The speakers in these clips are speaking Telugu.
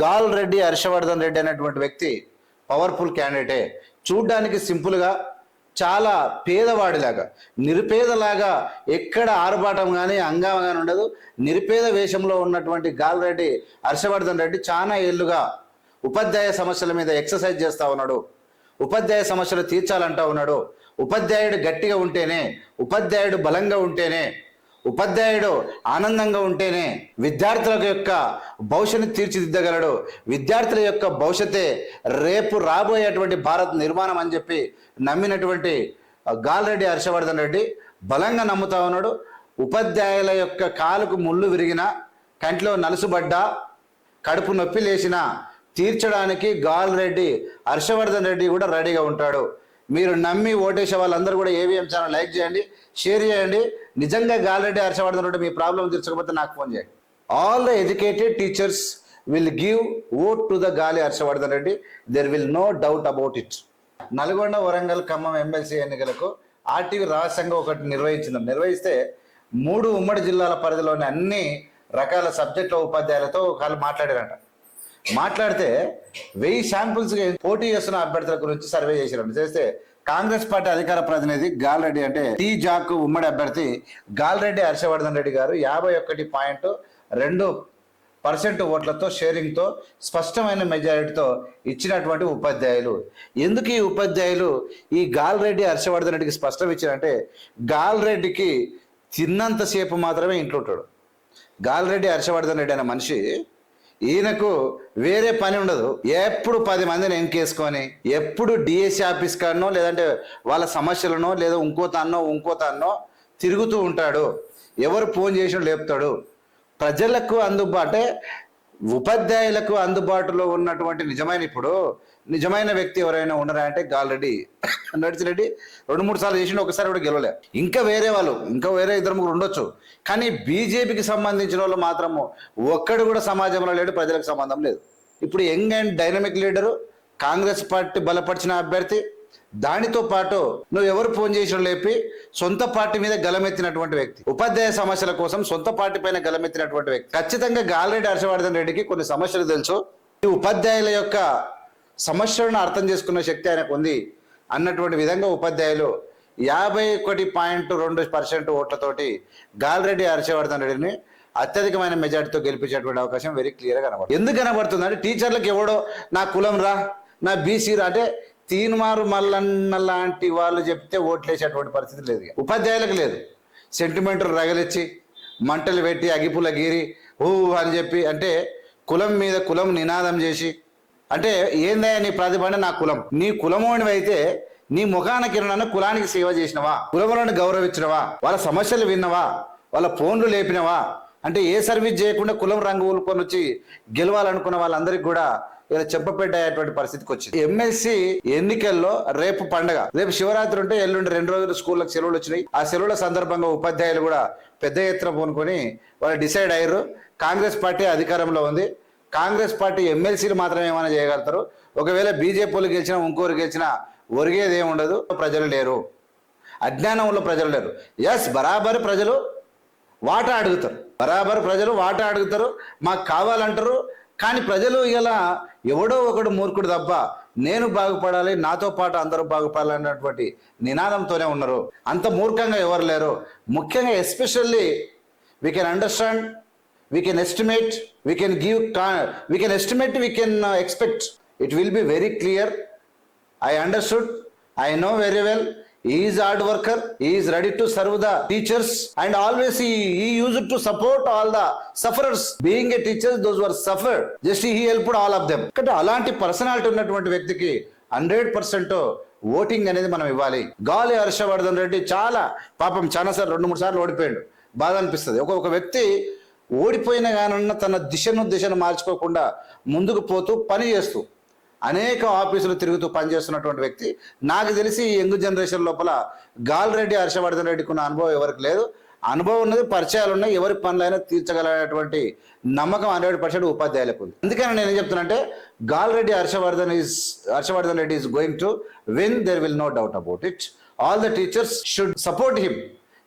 గాల్ రెడ్డి హర్షవర్ధన్ రెడ్డి అనేటువంటి వ్యక్తి పవర్ఫుల్ క్యాండిడేటే చూడ్డానికి సింపుల్గా చాలా పేదవాడిలాగా నిరుపేదలాగా ఎక్కడ ఆరుబాటం కానీ అంగం కానీ ఉండదు. నిరుపేద వేషంలో ఉన్నటువంటి గాల్ రెడ్డి హర్షవర్ధన్ రెడ్డి చాలా ఏళ్ళుగా ఉపాధ్యాయ సమస్యల మీద ఎక్సర్సైజ్ చేస్తూ ఉన్నాడు. ఉపాధ్యాయ సమస్యలు తీర్చాలంటా ఉన్నాడు. ఉపాధ్యాయుడు గట్టిగా ఉంటేనే ఉపాధ్యాయుడు బలంగా ఉంటేనే ఉపాధ్యాయుడు ఆనందంగా ఉంటేనే విద్యార్థుల యొక్క భవిష్యత్తు తీర్చిదిద్దగలడు. విద్యార్థుల యొక్క భవిష్యత్తే రేపు రాబోయేటువంటి భారత్ నిర్మాణం అని చెప్పి నమ్మినటువంటి గాల్రెడ్డి హర్షవర్ధన్ రెడ్డి బలంగా నమ్ముతా ఉన్నాడు. ఉపాధ్యాయుల యొక్క కాలుకు ముళ్ళు విరిగిన కంటిలో నలుసుబడ్డా కడుపు నొప్పి లేచిన తీర్చడానికి గాల్ రెడ్డి హర్షవర్ధన్ రెడ్డి కూడా రెడీగా ఉంటాడు. మీరు నమ్మి ఓటేసే వాళ్ళందరూ కూడా ఏవిఎం ఛానల్ లైక్ చేయండి షేర్ చేయండి. నిజంగా గాలరెడ్డి హర్షవర్ధన్ రెడ్డి మీ ప్రాబ్లం తీర్చకపోతే నాకు ఫోన్ చేయండి. All the educated teachers will give vote to the Gali Harshavardhan Reddy. There will no doubt about it Nalgonda Warangal Khammam MLC ఎన్నికలకు ఆర్టీవీ రహస్యంగా ఒకటి నిర్వహించింది. నిర్వహిస్తే మూడు ఉమ్మడి జిల్లాల పరిధిలోని అన్ని రకాల సబ్జెక్టుల ఉపాధ్యాయులతో ఒకళ్ళు మాట్లాడారంట. మాట్లాడితే వెయ్యి శాంపుల్స్ పోటీ చేస్తున్న అభ్యర్థుల గురించి సర్వే చేసిరంట చేస్తే కాంగ్రెస్ పార్టీ అధికార ప్రతినిధి గాల్రెడ్డి అంటే టీ జాక్ ఉమ్మడి అభ్యర్థి గాల్రెడ్డి హర్షవర్ధన్ రెడ్డి గారు యాభై ఒకటి పాయింట్ రెండు పర్సెంట్ ఓట్లతో షేరింగ్తో స్పష్టమైన మెజారిటీతో ఇచ్చినటువంటి ఉపాధ్యాయులు. ఎందుకు ఈ ఉపాధ్యాయులు ఈ గాల్రెడ్డి హర్షవర్ధన్ రెడ్డికి స్పష్టం ఇచ్చారంటే గాల్రెడ్డికి తిన్నంతసేపు మాత్రమే ఇంట్లో ఉంటాడు. గాల్రెడ్డి హర్షవర్ధన్ రెడ్డి అనే మనిషి ఈయనకు వేరే పని ఉండదు. ఎప్పుడు పది మందిని ఎంకేసుకొని ఎప్పుడు డిఎస్సి ఆఫీస్ కాడనో లేదంటే వాళ్ళ సమస్యలనో లేదా ఇంకో తానో ఇంకో తాన్నో తిరుగుతూ ఉంటాడు. ఎవరు ఫోన్ చేసినా లేపుతాడు. ప్రజలకు అందుబాటే ఉపాధ్యాయులకు అందుబాటులో ఉన్నటువంటి నిజమైన ఇప్పుడు నిజమైన వ్యక్తి ఎవరైనా ఉన్నారా అంటే గాల్రెడ్డి నడిచిరెడ్డి రెండు మూడు సార్లు చేసిన ఒకసారి కూడా గెలవలే. ఇంకా వేరే వాళ్ళు ఇంకా వేరే ఇద్దరు ముగ్గురు ఉండొచ్చు. కానీ బీజేపీకి సంబంధించిన వాళ్ళు మాత్రము ఒక్కడు కూడా సమాజంలో లేడు ప్రజలకు సంబంధం లేదు. ఇప్పుడు young and dynamic leader Congress party బలపరిచిన అభ్యర్థి దానితో పాటు నువ్వు ఎవరు ఫోన్ చేసిన లేపి సొంత పార్టీ మీద గలమెత్తినటువంటి వ్యక్తి. ఉపాధ్యాయ సమస్యల కోసం సొంత పార్టీ పైన గలమెత్తినటువంటి వ్యక్తి. ఖచ్చితంగా గాలిరెడ్డి హర్షవర్ధన్ రెడ్డికి కొన్ని సమస్యలు తెలుసు. ఈ ఉపాధ్యాయుల యొక్క సమస్యలను అర్థం చేసుకున్న శక్తి ఆయనకు ఉంది అన్నటువంటి విధంగా ఉపాధ్యాయులు యాభై ఒకటి పాయింట్ రెండు పర్సెంట్ ఓట్లతోటి గాలిరెడ్డి హర్షవర్ధన్ రెడ్డిని అత్యధికమైన మెజార్టీతో గెలిపించేటువంటి అవకాశం వెరీ క్లియర్గా కనబడుతుంది. ఎందుకు కనబడుతుంది అంటే టీచర్లకు ఎవడో నా కులం రా నా బీసీ రా అంటే తీన్మారు మల్లన్న లాంటి వాళ్ళు చెప్తే ఓట్లేసేటువంటి పరిస్థితి లేదు ఉపాధ్యాయులకు లేదు. సెంటిమెంట్ రగలిచ్చి మంటలు పెట్టి అగిపుల గీరి ఊ అని చెప్పి అంటే కులం మీద కులం నినాదం చేసి అంటే ఏందయ్యా నీ ప్రతిభ నా కులం? నీ కులమోనివైతే అయితే నీ ముఖాన కిరణను కులానికి సేవ చేసినవా? కులములను గౌరవించినవా? వాళ్ళ సమస్యలు విన్నవా? వాళ్ళ ఫోన్లు లేపినవా? అంటే ఏ సర్వీస్ చేయకుండా కులం రంగు ఊలుకొని వచ్చి గెలవాలనుకున్న వాళ్ళందరికీ కూడా ఇలా చెప్పపేట అయ్యేటువంటి పరిస్థితికి వచ్చింది ఎమ్మెల్సీ ఎన్నికల్లో రేపు పండగ. రేపు శివరాత్రి ఉంటే ఎల్లుండి రెండు రోజులు స్కూళ్ళకి సెలవులు వచ్చినాయి. ఆ సెలవుల సందర్భంగా ఉపాధ్యాయులు కూడా పెద్ద ఎత్తున పూనుకొని వాళ్ళు డిసైడ్ అయ్యారు. కాంగ్రెస్ పార్టీ అధికారంలో ఉంది. కాంగ్రెస్ పార్టీ ఎమ్మెల్సీలు మాత్రమే ఏమైనా చేయగలుగుతారు? ఒకవేళ బీజేపీలు గెలిచినా ఇంకోరు గెలిచినా ఒరిగేది ఏమి ఉండదు. ప్రజలు లేరు. అజ్ఞానంలో ప్రజలు లేరు. ఎస్ బరాబర్ ప్రజలు వాటా అడుగుతారు. బరాబర్ ప్రజలు వాటా అడుగుతారు. మాకు కావాలంటారు. కానీ ప్రజలు ఇలా ఎవడో ఒకడు మూర్ఖుడు తప్ప నేను బాగుపడాలి నాతో పాటు అందరూ బాగుపడాలి అన్నటువంటి నినాదంతోనే ఉన్నారు. అంత మూర్ఖంగా ఎవరు లేరు. ముఖ్యంగా especially we can understand we can estimate we can give we can estimate we can expect it will be very clear I understood I know very well is hard worker is ready to serve the teachers and always he use to support all the sufferers being a teacher those were suffer just he help all of them కాబట్టి అలాంటి పర్సనాలిటీ ఉన్నటువంటి వ్యక్తికి హండ్రెడ్ పర్సెంట్ ఓటింగ్ అనేది మనం ఇవ్వాలి. గాలి హర్షవర్ధన్ రెడ్డి చాలా పాపం చాలా సార్లు రెండు మూడు సార్లు ఓడిపోయాడు. బాధ అనిపిస్తుంది. ఒక వ్యక్తి ఓడిపోయిన గానున్న తన దిశను దిశను మార్చుకోకుండా ముందుకు పోతూ పని చేస్తూ అనేక ఆఫీసులు తిరుగుతూ పనిచేస్తున్నటువంటి వ్యక్తి. నాకు తెలిసి యంగ్ జనరేషన్ లోపల గాలిరెడ్డి హర్షవర్ధన్ రెడ్డికి ఉన్న అనుభవం ఎవరికి లేదు. అనుభవం ఉన్నది పరిచయాలు ఉన్నాయి ఎవరి పనులైనా తీర్చగలటువంటి నమ్మకం హండ్రెడ్ పర్సెంట్ ఉపాధ్యాయులకు ఉంది. అందుకని నేను ఏం చెప్తున్నానంటే Gali Reddy Harshavardhan is Harshavardhan Reddy is going to win there will no doubt about it all the teachers should support him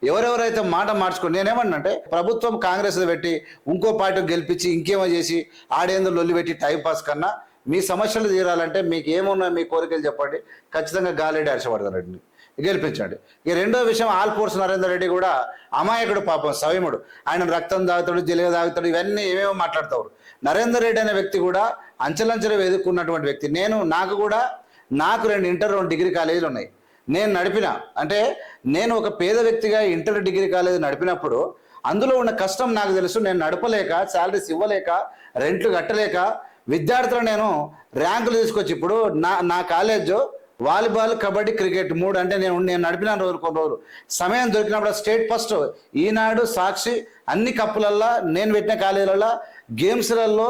ఎవరెవరైతే మాట మార్చుకుని నేనేమన్నంటే ప్రభుత్వం కాంగ్రెస్ పెట్టి ఇంకో పార్టీ గెలిపించి ఇంకేమో చేసి ఆడేందులో లొల్లి పెట్టి టైం పాస్ కన్నా మీ సమస్యలు తీరాలంటే మీకు ఏమున్నా మీ కోరికలు చెప్పండి. ఖచ్చితంగా గాలిరెడ్డి హర్షవర్ధన్ రెడ్డిని గెలిపించండి. ఇక రెండో విషయం ఆల్ ఫోర్స్ నరేందర్ రెడ్డి కూడా అమాయకుడు పాపం సవిముడు. ఆయన రక్తం తాగుతాడు జిలగ తాగుతాడు ఇవన్నీ ఏమేమో మాట్లాడతారు. నరేందర్ రెడ్డి అనే వ్యక్తి కూడా అంచెలంచెలు ఎదుర్కొన్నటువంటి వ్యక్తి. నేను నాకు కూడా నాకు రెండు ఇంటర్ రెండు డిగ్రీ కాలేజీలు ఉన్నాయి. నేను నడిపిన అంటే నేను ఒక పేద వ్యక్తిగా ఇంటర్ డిగ్రీ కాలేజీ నడిపినప్పుడు అందులో ఉన్న కష్టం నాకు తెలుసు. నేను నడపలేక శాలరీస్ ఇవ్వలేక రెంట్లు కట్టలేక విద్యార్థులు నేను ర్యాంకులు తీసుకొచ్చి ఇప్పుడు నా నా కాలేజ్ వాలీబాల్ కబడ్డీ క్రికెట్ మూడు అంటే నేను నేను నడిపిన రోజు కొన్ని రోజులు. సమయం దొరికినప్పుడు స్టేట్ ఫస్ట్ ఈనాడు సాక్షి అన్ని కప్పులల్లో నేను పెట్టిన కాలేజీలలో గేమ్స్లలో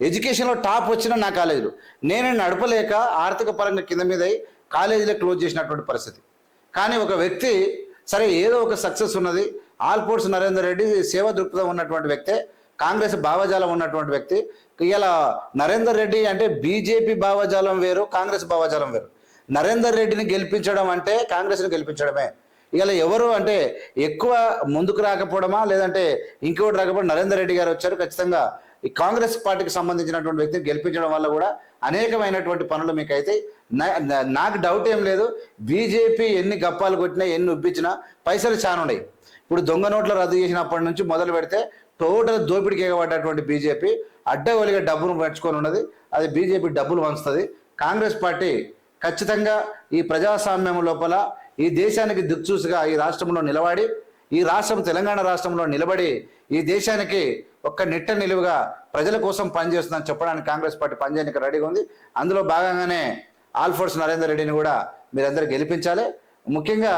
ఎడ్యుకేషన్లో టాప్ వచ్చిన నా కాలేజీలు. నేను నడపలేక ఆర్థిక పరంగా కింద మీద అయి కాలేజీలో క్లోజ్ చేసినటువంటి పరిస్థితి. కానీ ఒక వ్యక్తి సరే ఏదో ఒక సక్సెస్ ఉన్నది. ఆల్పోర్ట్స్ నరేందర్ రెడ్డి సేవ దృక్పథం ఉన్నటువంటి వ్యక్తే. కాంగ్రెస్ భావజాలం ఉన్నటువంటి వ్యక్తి. ఇలా నరేందర్ రెడ్డి అంటే బీజేపీ భావజాలం వేరు కాంగ్రెస్ భావజాలం వేరు. నరేందర్ రెడ్డిని గెలిపించడం అంటే కాంగ్రెస్ని గెలిపించడమే. ఇలా ఎవరు అంటే ఎక్కువ ముందుకు రాకపోవడమా లేదంటే ఇంకోటి రాకపోవడం నరేందర్ రెడ్డి గారు వచ్చారు. ఖచ్చితంగా ఈ కాంగ్రెస్ పార్టీకి సంబంధించినటువంటి వ్యక్తిని గెలిపించడం వల్ల కూడా అనేకమైనటువంటి పనులు మీకు అయితే నా- నాకు డౌట్ ఏం లేదు. బీజేపీ ఎన్ని గప్పాలు కొట్టినా ఎన్ని ఉబ్బించినా పైసలు చాలా ఉన్నాయి ఇప్పుడు దొంగ నోట్లు రద్దు చేసినప్పటి నుంచి మొదలు పెడితే టోటల్ దోపిడికి ఎగబడ్డటువంటి బీజేపీ అడ్డగోలిగా డబ్బును పెంచుకొని ఉన్నది. అది బీజేపీ డబ్బులు వంచుతుంది కాంగ్రెస్ పార్టీ ఖచ్చితంగా ఈ ప్రజాస్వామ్యం లోపల ఈ దేశానికి దిక్చూసిగా ఈ రాష్ట్రంలో నిలబడి ఈ రాష్ట్రం తెలంగాణ రాష్ట్రంలో నిలబడి ఈ దేశానికి ఒక్క నిట్ట నిలువుగా ప్రజల కోసం పనిచేస్తుందని చెప్పడానికి కాంగ్రెస్ పార్టీ పనిచేయడానికి రెడీగా ఉంది. అందులో భాగంగానే ఆల్ఫోర్స్ నరేందర్ రెడ్డిని కూడా మీరందరూ గెలిపించాలి. ముఖ్యంగా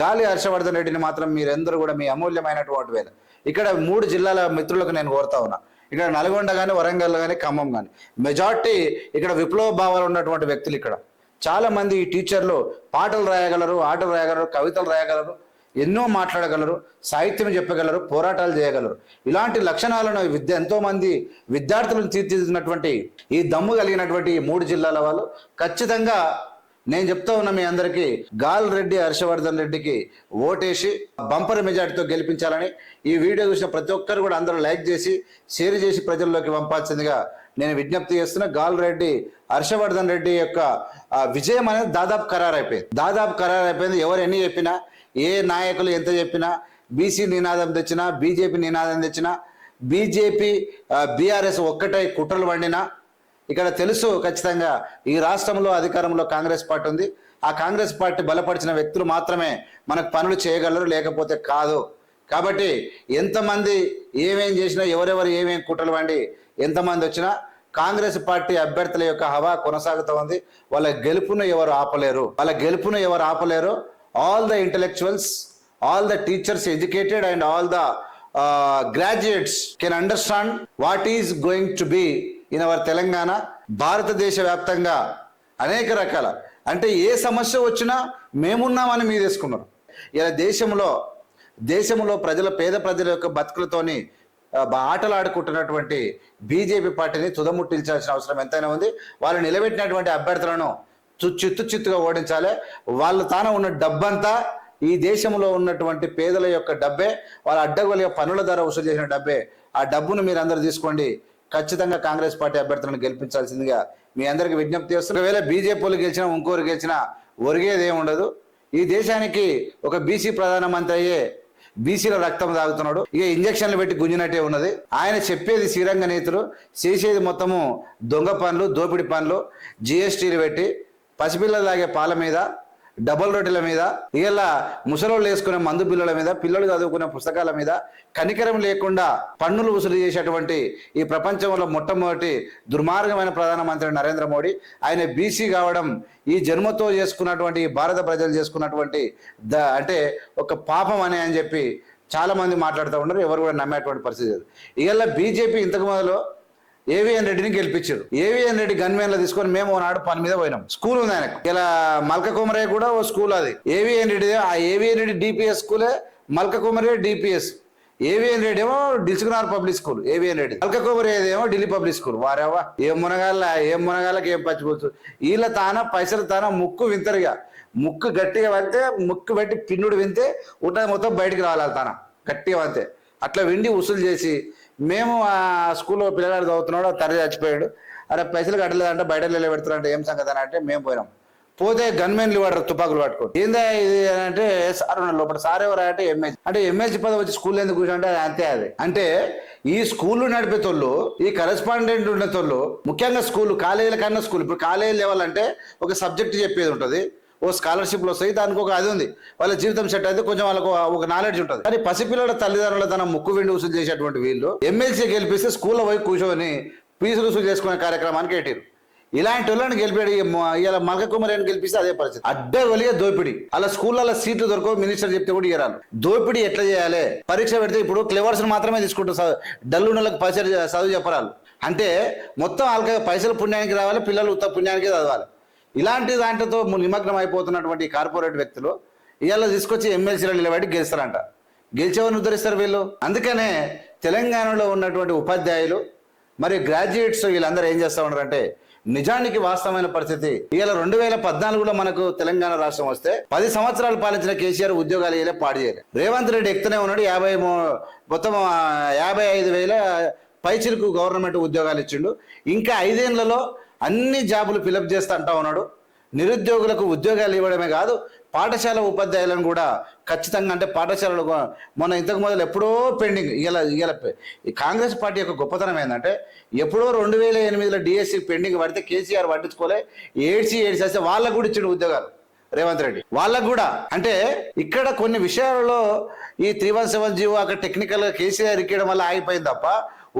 గాలి హర్షవర్ధన్ రెడ్డిని మాత్రం మీరందరూ కూడా మీ అమూల్యమైనటువంటి వేలు ఇక్కడ మూడు జిల్లాల మిత్రులకు నేను కోరుతా ఉన్నా. ఇక్కడ నల్గొండ కానీ వరంగల్ కానీ ఖమ్మం కానీ మెజార్టీ ఇక్కడ విప్లవ భావాలు ఉన్నటువంటి వ్యక్తులు ఇక్కడ. చాలా మంది ఈ టీచర్లు పాటలు రాయగలరు ఆటలు రాయగలరు కవితలు రాయగలరు ఎన్నో మాట్లాడగలరు సాహిత్యం చెప్పగలరు పోరాటాలు చేయగలరు. ఇలాంటి లక్షణాలను విద్య ఎంతో మంది విద్యార్థులను తీర్చిదిద్దినటువంటి ఈ దమ్ము కలిగినటువంటి ఈ మూడు జిల్లాల వాళ్ళు ఖచ్చితంగా నేను చెప్తా ఉన్నా మీ అందరికీ గాల్ రెడ్డి హర్షవర్ధన్ రెడ్డికి ఓటేసి బంపర్ మెజార్టీతో గెలిపించాలని ఈ వీడియో చూసిన ప్రతి ఒక్కరు కూడా అందరూ లైక్ చేసి షేర్ చేసి ప్రజల్లోకి పంపాల్సిందిగా నేను విజ్ఞప్తి చేస్తున్న. గాల్ రెడ్డి హర్షవర్ధన్ రెడ్డి యొక్క విజయం అనేది దాదాపు ఖరారు అయిపోయింది దాదాపు ఖరారు అయిపోయింది ఎవరు ఎన్ని చెప్పినా ఏ నాయకులు ఎంత చెప్పినా బీసీ నినాదం తెచ్చినా బీజేపీ నినాదం తెచ్చినా బీజేపీ బీఆర్ఎస్ ఒక్కటై కుట్రలు వండినా ఇక్కడ తెలుసు ఖచ్చితంగా ఈ రాష్ట్రంలో అధికారంలో కాంగ్రెస్ పార్టీ ఉంది. ఆ కాంగ్రెస్ పార్టీ బలపరిచిన వ్యక్తులు మాత్రమే మనకు పనులు చేయగలరు లేకపోతే కాదు. కాబట్టి ఎంతమంది ఏమేం చేసినా ఎవరెవరు ఏమేం కుట్రలు వండి ఎంతమంది వచ్చినా కాంగ్రెస్ పార్టీ అభ్యర్థుల యొక్క హవా కొనసాగుతూ ఉంది. వాళ్ళ గెలుపును ఎవరు ఆపలేరు? వాళ్ళ గెలుపును ఎవరు ఆపలేరు? All the intellectuals all the teachers educated and all the graduates can understand what is going to be in our Telangana భారతదేశ వ్యాప్తంగా అనేక రకాల అంటే ఏ సమస్య వచ్చినా మేమున్నామని మీరు తీసుకున్నారు ఇలా దేశంలో దేశంలో ప్రజల పేద ప్రజల యొక్క బతుకులతోని ఆటలాడుకుంటున్నటువంటి బీజేపీ పార్టీని తుదముట్టించాల్సిన అవసరం ఎంతైనా ఉంది. వాళ్ళు నిలబెట్టినటువంటి అభ్యర్థులను చిత్తు చిత్తుగా ఓడించాలి. వాళ్ళు తాను ఉన్న డబ్బంతా ఈ దేశంలో ఉన్నటువంటి పేదల యొక్క డబ్బే. వాళ్ళ అడ్డగోలుగా పనుల ద్వారా వసూలు చేసిన డబ్బే. ఆ డబ్బును మీరు అందరు తీసుకోండి. ఖచ్చితంగా కాంగ్రెస్ పార్టీ అభ్యర్థులను గెలిపించాల్సిందిగా మీ అందరికి విజ్ఞప్తి చేస్తున్నారు ఒకవేళ బీజేపీలు గెలిచినా ఇంకోరు గెలిచినా ఒరిగేది ఉండదు. ఈ దేశానికి ఒక బీసీ ప్రధానమంత్రి అయ్యే బీసీల రక్తం తాగుతున్నాడు. ఇక ఇంజక్షన్లు పెట్టి గుంజినట్టే ఉన్నది. ఆయన చెప్పేది శ్రీరంగ నేతలు చేసేది మొత్తము దొంగ పనులు దోపిడి పనులు జిఎస్టీలు పెట్టి పసిపిల్లలు తాగే పాల మీద డబల్ రొట్టెల మీద ఇలా ముసలోళ్ళు వేసుకునే మందు పిల్లల మీద పిల్లలు చదువుకునే పుస్తకాల మీద కనికరం లేకుండా పన్నులు వసూలు చేసేటువంటి ఈ ప్రపంచంలో మొట్టమొదటి దుర్మార్గమైన ప్రధానమంత్రి నరేంద్ర మోడీ. ఆయన బీసీ కావడం ఈ జన్మతో చేసుకున్నటువంటి ఈ భారత ప్రజలు చేసుకున్నటువంటి ద అంటే ఒక పాపం అని అని చెప్పి చాలా మంది మాట్లాడుతూ ఉన్నారు. ఎవరు కూడా నమ్మేటువంటి పరిస్థితి లేదు. ఇవాళ బీజేపీ ఇంతకు మొదలు ఏవిఎన్ రెడ్డిని గెలిపించారు. ఏవిఎన్ రెడ్డి గన్మెన్లు తీసుకొని మేము ఓనాడు పని మీద పోయినాం. స్కూల్ ఉంది ఆయనకు. ఇలా మల్క కుమరయ్య కూడా ఓ స్కూల్ అది. ఏవిఎన్ రెడ్డి ఆ ఏవిఎన్ రెడ్డి డిపిఎస్ స్కూలే మల్క కుమరయ్య డిపిఎస్ ఏవిఎన్ రెడ్డి ఏమో డిస్కునార్ public school AVN Reddy Malka Kumaraiah ఏమో ఢిల్లీ పబ్లిక్ స్కూల్ వారేవా ఏం మునగాల ఏం మునగాలకి ఏం పచ్చిపోవచ్చు వీళ్ళ తాన పైసలు తాన ముక్కు వింతరుగా. ముక్కు గట్టిగా పడితే ముక్కు పెట్టి పిన్నుడు వింతే ఉంటుంది మొత్తం బయటికి రావాలి తాన. గట్టిగా పడితే. అట్లా విండి వసూలు చేసి మేము ఆ స్కూల్లో పిల్లగాడు చదువుతున్నాడు తల్లి చచ్చిపోయాడు. అరే పైసలు కట్టలేదంటే బయట పెడుతున్నారంటే ఏం సంగతి అని అంటే మేము పోయినాం. పోతే గన్మెన్లు వాడరు తుపాకులు పట్టుకో ఏందా ఇది అని అంటే సార్ లోపల. సార్ ఎవరు అంటే ఎంఎస్ అంటే ఎంఎస్ పదవి వచ్చి స్కూల్ ఎందుకు కూర్చుంటే అది అంతే అది. అంటే ఈ స్కూల్ నడిపేతోళ్ళు ఈ కరెస్పాండెంట్ ఉండేతోళ్ళు ముఖ్యంగా స్కూల్ కాలేజీల కన్నా స్కూల్. ఇప్పుడు కాలేజీ లెవెల్ అంటే ఒక సబ్జెక్ట్ చెప్పేది ఉంటుంది. ఓ స్కాలర్షిప్లు వస్తాయి. దానికి ఒక అది ఉంది. వాళ్ళ జీవితం సెట్ అయితే కొంచెం వాళ్ళకు ఒక నాలెడ్జ్ ఉంటుంది. కానీ పసిపిల్లల తల్లిదండ్రుల తన ముక్కు వెండి వసూలు చేసేటువంటి వీళ్ళు ఎమ్మెల్సీ గెలిపిస్తే స్కూల్లో పోయి కూర్చొని ఫీజులు వసూలు చేసుకునే కార్యక్రమానికి పెట్టారు ఇలాంటి వాళ్ళని గెలిపాడు ఇలా మల్క కుమారిని గెలిపిస్తే అదే పరిస్థితి. అడ్డే వలిగే దోపిడి. అలా స్కూళ్ళలో సీట్లు దొరకవు మినిస్టర్ చెప్తే కూడా ఇయ్యరాలు దోపిడి ఎట్లా చేయాలి? పరీక్ష పెడితే ఇప్పుడు క్లెవర్స్ మాత్రమే తీసుకుంటారు డల్లున్నలకు పైసలు చదువు చెప్పరాలు అంటే మొత్తం వాళ్ళకి పైసలు పుణ్యానికి రావాలి పిల్లలు ఉత్త పుణ్యానికి చదవాలి. ఇలాంటి దాంట్లో నిమగ్నం అయిపోతున్నటువంటి కార్పొరేట్ వ్యక్తులు ఇవాళ తీసుకొచ్చి ఎమ్మెల్సీలు నిలబడి గెలుస్తారంట. గెలిచేవారిని ఉద్ధరిస్తారు వీళ్ళు. అందుకనే తెలంగాణలో ఉన్నటువంటి ఉపాధ్యాయులు మరియు గ్రాడ్యుయేట్స్ వీళ్ళందరూ ఏం చేస్తా ఉన్నారంటే నిజానికి వాస్తవమైన పరిస్థితి. ఇవాళ రెండు వేల పద్నాలుగులో మనకు తెలంగాణ రాష్ట్రం వస్తే పది సంవత్సరాలు పాలించిన కేసీఆర్ ఉద్యోగాలు ఇవ్వలే పాడు చేయలే. రేవంత్ రెడ్డి ఎక్కుతూనే ఉన్నాడు యాభై మొత్తం యాభై ఐదు వేల పైచిలకు గవర్నమెంట్ ఉద్యోగాలు ఇచ్చిండు. ఇంకా ఐదేళ్ళలో అన్ని జాబులు ఫిలప్ చేస్తా అంటా ఉన్నాడు. నిరుద్యోగులకు ఉద్యోగాలు ఇవ్వడమే కాదు పాఠశాల ఉపాధ్యాయులను కూడా ఖచ్చితంగా అంటే పాఠశాలలు మొన్న ఇంతకు మొదలు ఎప్పుడో పెండింగ్ ఇలా ఇలా ఈ కాంగ్రెస్ పార్టీ యొక్క గొప్పతనం ఏంటంటే ఎప్పుడో రెండు వేల ఎనిమిదిలో డిఎస్సి పెండింగ్ పడితే కేసీఆర్ పట్టించుకోలే ఏడ్చి ఏడ్చి వస్తే వాళ్ళకు కూడా ఇచ్చిన ఉద్యోగాలు రేవంత్ రెడ్డి. వాళ్ళకు కూడా. అంటే ఇక్కడ కొన్ని విషయాలలో ఈ త్రీ వన్ సెవెన్ జీవో అక్కడ టెక్నికల్గా కేసీఆర్ ఇక్కడం వల్ల ఆగిపోయింది తప్ప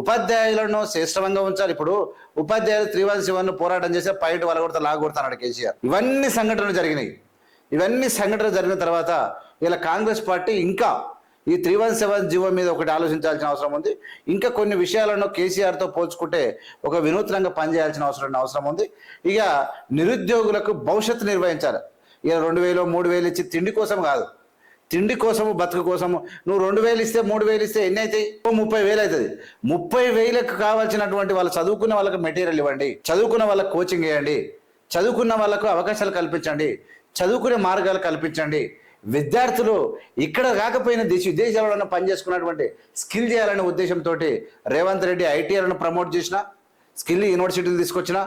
ఉపాధ్యాయులను శ్రేష్టంగా ఉంచాలి. ఇప్పుడు ఉపాధ్యాయులు త్రీ వన్ సెవెన్ పోరాటం చేస్తే పైట వాళ్ళ కొడతా లాగొడతాడు కేసీఆర్. ఇవన్నీ సంఘటనలు జరిగినాయి. ఇవన్నీ సంఘటనలు జరిగిన తర్వాత ఇలా కాంగ్రెస్ పార్టీ ఇంకా ఈ త్రీ వన్ సెవెన్ జీవో మీద ఒకటి ఆలోచించాల్సిన అవసరం ఉంది. ఇంకా కొన్ని విషయాలను కేసీఆర్తో పోల్చుకుంటే ఒక వినూత్నంగా పనిచేయాల్సిన అవసరం అవసరం ఉంది. ఇక నిరుద్యోగులకు భవిష్యత్తు నిర్వహించాలి. ఇక రెండు వేలు మూడు వేలు ఇచ్చి తిండి కోసం కాదు. తిండి కోసము బతుకు కోసము. నువ్వు రెండు వేలు ఇస్తే మూడు వేలు ఇస్తే ఎన్ని అవుతాయి ఓ ముప్పై వేలు అవుతుంది ముప్పై వేలకు కావాల్సినటువంటి వాళ్ళు చదువుకున్న వాళ్ళకి మెటీరియల్ ఇవ్వండి. చదువుకున్న వాళ్ళకి కోచింగ్ ఇవ్వండి. చదువుకున్న వాళ్ళకు అవకాశాలు కల్పించండి. చదువుకునే మార్గాలు కల్పించండి. విద్యార్థులు ఇక్కడ కాకపోయినా దేశ విదేశాలలో పనిచేసుకున్నటువంటి స్కిల్ చేయాలనే ఉద్దేశంతో రేవంత్ రెడ్డి ఐటీఐలను ప్రమోట్ చేసిన స్కిల్ యూనివర్సిటీలు తీసుకొచ్చిన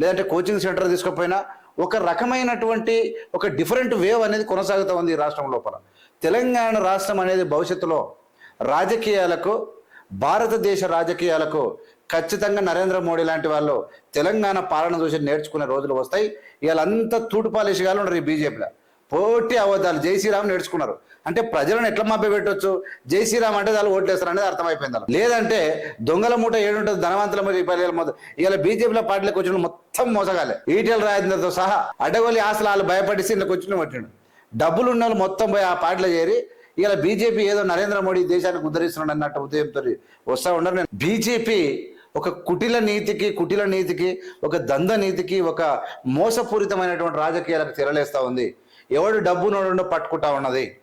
లేదంటే కోచింగ్ సెంటర్ తీసుకుపోయినా ఒక రకమైనటువంటి ఒక డిఫరెంట్ వేవ్ అనేది కొనసాగుతూ ఉంది ఈ రాష్ట్రం లోపల. తెలంగాణ రాష్ట్రం అనేది భవిష్యత్తులో రాజకీయాలకు భారతదేశ రాజకీయాలకు ఖచ్చితంగా నరేంద్ర మోడీ లాంటి వాళ్ళు తెలంగాణ పాలన చూసి నేర్చుకునే రోజులు వస్తాయి. వీళ్ళంతా తూటు పాలిషగాలు ఉన్నారు ఈ బీజేపీలో. పోటీ అబద్ధాలు జై శ్రీరామ్ నేర్చుకున్నారు. అంటే ప్రజలను ఎట్లా మభ్య పెట్టొచ్చు జై శ్రీరామ్ అంటే వాళ్ళు ఓట్లేస్తారు అనేది అర్థమైపోయింది లేదంటే దొంగల మూట ఏడుంటుంది ధనవంతుల మరి ఇలా బీజేపీలో పార్టీలకు వచ్చిన మొత్తం మోసగాలి ఈటెల రాజేంద్రతో సహా అడవలి ఆశలు వాళ్ళు భయపడిసి ఇందుకు వచ్చిన పట్టిండు. డబ్బులు ఉన్న వాళ్ళు మొత్తం పోయి ఆ పార్టీలో చేరి ఇలా బీజేపీ ఏదో నరేంద్ర మోడీ దేశానికి ఉద్ధరిస్తున్నాడు అన్నట్టు ఉదయంతో వస్తా ఉండరు నేను బీజేపీ ఒక కుటిల నీతికి కుటిల నీతికి ఒక దంద నీతికి ఒక మోసపూరితమైనటువంటి రాజకీయాలకు తెరలేస్తూ ఉంది. ఎవడు డబ్బు నోడు పట్టుకుంటా ఉన్నది.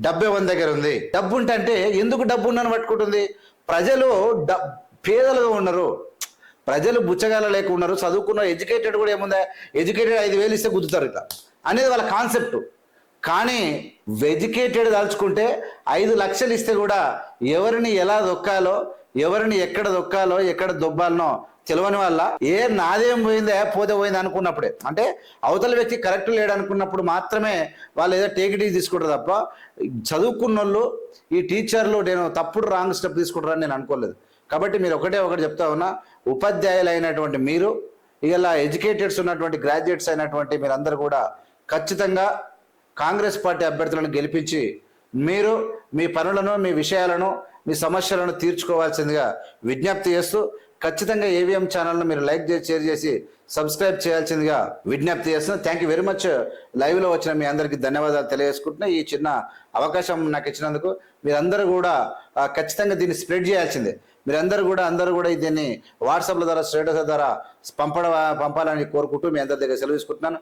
డబ్బు ఎవరి దగ్గర ఉంది. డబ్బు ఉంటే అంటే ఎందుకు డబ్బు ఉన్నాను పట్టుకుంటుంది? ప్రజలు డ పేదలుగా ఉన్నారు. ప్రజలు బుచ్చగాల లేకున్నారు చదువుకున్న ఎడ్యుకేటెడ్ కూడా ఏముందా? ఎడ్యుకేటెడ్ ఐదు వేలు ఇస్తే గుద్దుతారు ఇట్లా. అనేది వాళ్ళ కాన్సెప్ట్. కానీ ఎడ్యుకేటెడ్ దాల్చుకుంటే ఐదు లక్షలు ఇస్తే కూడా ఎవరిని ఎలా దొక్కాలో ఎవరిని ఎక్కడ దొక్కాలో ఎక్కడ దొబ్బాలనో తెలియని వల్ల ఏ నాదేం పోయిందే పోతే పోయింది అనుకున్నప్పుడే. అంటే అవతల వ్యక్తి కరెక్ట్ లేడు అనుకున్నప్పుడు మాత్రమే వాళ్ళు ఏదో టేకిటీ తీసుకుంటారు తప్ప చదువుకున్న వాళ్ళు ఈ టీచర్లు నేను తప్పుడు రాంగ్ స్టెప్ తీసుకుంటారని నేను అనుకోలేదు. కాబట్టి మీరు ఒకటే ఒకటి చెప్తా ఉన్నా ఉపాధ్యాయులు అయినటువంటి మీరు ఇలా ఎడ్యుకేటెడ్స్ ఉన్నటువంటి గ్రాడ్యుయేట్స్ అయినటువంటి మీరందరూ కూడా ఖచ్చితంగా కాంగ్రెస్ పార్టీ అభ్యర్థులను గెలిపించి మీరు మీ పనులను మీ విషయాలను మీ సమస్యలను తీర్చుకోవాల్సిందిగా విజ్ఞప్తి చేస్తూ ఖచ్చితంగా ఏవిఎం ఛానల్ను మీరు లైక్ చేసి షేర్ చేసి సబ్స్క్రైబ్ చేయాల్సిందిగా విజ్ఞప్తి చేస్తున్నాను థ్యాంక్ యూ వెరీ మచ్ లైవ్లో వచ్చిన మీ అందరికీ ధన్యవాదాలు తెలియజేసుకుంటున్నా. ఈ చిన్న అవకాశం నాకు ఇచ్చినందుకు మీరందరూ కూడా ఖచ్చితంగా దీన్ని స్ప్రెడ్ చేయాల్సిందే. మీరందరూ కూడా అందరూ కూడా దీన్ని వాట్సాప్ల ద్వారా స్టేటస్ ద్వారా పంపడం పంపాలని కోరుకుంటూ మీ అందరి దగ్గర సెలవు తీసుకుంటున్నాను.